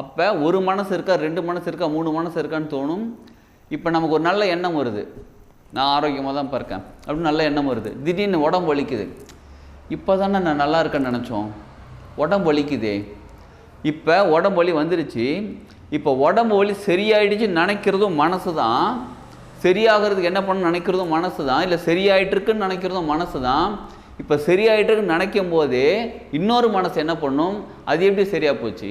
அப்போ ஒரு மனசு இருக்கா ரெண்டு மனசு இருக்கா மூணு மனசு இருக்கான்னு தோணும். இப்போ நமக்கு ஒரு நல்ல எண்ணம் வருது. நான் ஆரோக்கியமாக தான் இருக்கேன் அப்படின்னு நல்ல எண்ணம் வருது. திடீர்னு உடம்பு வலிக்குது. இப்போ தானே நான் நல்லா இருக்கேன்னு நினச்சோம். உடம்பு வலிக்குதே. இப்போ உடம்பு வலி வந்துருச்சு. இப்போ உடம்பு வலி சரியாயிடுச்சு நினைக்கிறதும் மனசு தான். சரியாகிறதுக்கு என்ன பண்ண நினைக்கிறதும் மனசு தான். இல்லை சரியாயிட்டிருக்குன்னு நினைக்கிறதும் மனசு தான். இப்போ சரியாயிட்டிருக்குன்னு நினைக்கும் போதே இன்னொரு மனசு என்ன பண்ணும்? அது எப்படி சரியாக போச்சு?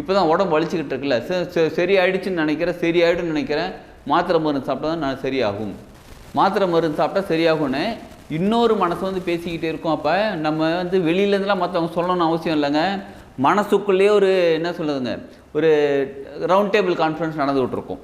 இப்போ தான் உடம்பு வலிச்சுக்கிட்டு இருக்குல்ல. சரி, சரி, சரியாயிடுச்சுன்னு நினைக்கிறேன் சரியாயிடுன்னு நினைக்கிறேன் மாத்திரை மருந்து சாப்பிட்டா தான் நான் சரியாகும். மாத்திரை மருந்து சாப்பிட்டா சரியாகும்னு இன்னொரு மனசு வந்து பேசிக்கிட்டே இருக்கும். அப்போ நம்ம வந்து வெளியிலேருந்துலாம் மற்றவங்க சொல்லணும்னு அவசியம் இல்லைங்க. மனசுக்குள்ளேயே ஒரு என்ன சொல்லுதுங்க ஒரு ரவுண்ட் டேபிள் கான்ஃபரன்ஸ் நடந்துகிட்டு இருக்கும்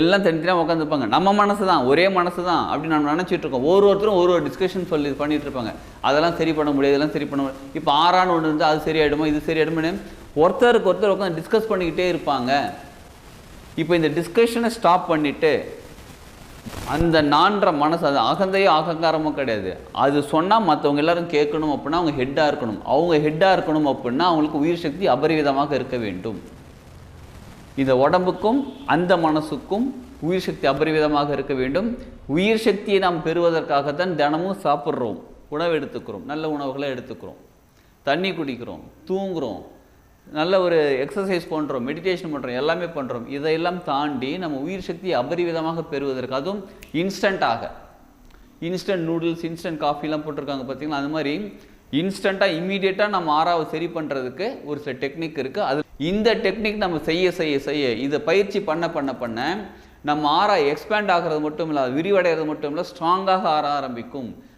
எல்லாம் தனித்தனியாக உட்காந்துருப்பாங்க நம்ம மனசு தான் ஒரே மனசு தான் அப்படி நம்ம நினச்சிட்டு இருக்கோம் ஒரு ஒருத்தரும் ஒரு ஒரு டிஸ்கஷன் சொல்லி பண்ணிகிட்ருப்பாங்க இருப்பாங்க அதெல்லாம் சரி பண்ண முடியாது இதெல்லாம் சரி பண்ண முடியாது. இப்போ ஆறான்னு ஒன்று இருந்தால் அது சரியாயிடுமோ இது சரியாயிடுமோன்னு ஒருத்தருக்கு ஒருத்தர் உட்காந்து டிஸ்கஸ் பண்ணிக்கிட்டே இருப்பாங்க. இப்போ இந்த டிஸ்கஷனை ஸ்டாப் பண்ணிவிட்டு அந்த நான்ற மனசு அது அகந்தையோ அகங்காரமும் கிடையாது. அது சொன்னால் மற்றவங்க எல்லாரும் கேட்கணும் அப்படின்னா அவங்க ஹெட்டாக இருக்கணும். அவங்க ஹெட்டாக இருக்கணும் அப்படின்னா அவங்களுக்கு உயிர் சக்தி அபரிவிதமாக இருக்க வேண்டும். இந்த உடம்புக்கும் அந்த மனசுக்கும் உயிர் சக்தி அபரிவிதமாக இருக்க வேண்டும். உயிர் சக்தியை நாம் பெறுவதற்காகத்தான் தினமும் சாப்பிட்றோம். உணவு எடுத்துக்கிறோம். நல்ல உணவுகளை எடுத்துக்கிறோம். தண்ணி குடிக்கிறோம். தூங்குகிறோம் நல்ல ஒரு எக்ஸசைஸ் பண்ணுறோம் மெடிடேஷன் பண்ணுறோம் எல்லாமே பண்ணுறோம் இதையெல்லாம் தாண்டி நம்ம உயிர் சக்தியை அபரிவிதமாக பெறுவதற்கு அதுவும் இன்ஸ்டண்ட்டாக இன்ஸ்டன்ட் நூடுல்ஸ் இன்ஸ்டன்ட் காஃபிலாம் போட்டிருக்காங்க பார்த்தீங்களா அது மாதிரி இன்ஸ்டண்ட்டாக இமீடியட்டாக நம்ம ஆறாவை சரி பண்ணுறதுக்கு ஒரு சில டெக்னிக் இருக்குது அது இந்த டெக்னிக் நம்ம செய்ய செய்ய செய்ய இதை பயிற்சி பண்ண பண்ண பண்ண நம்ம ஆறா எக்ஸ்பேண்ட் ஆகிறது மட்டும் இல்லை அது விரிவடைகிறது மட்டும் இல்லை ஸ்ட்ராங்காக ஆற ஆரம்பிக்கும்.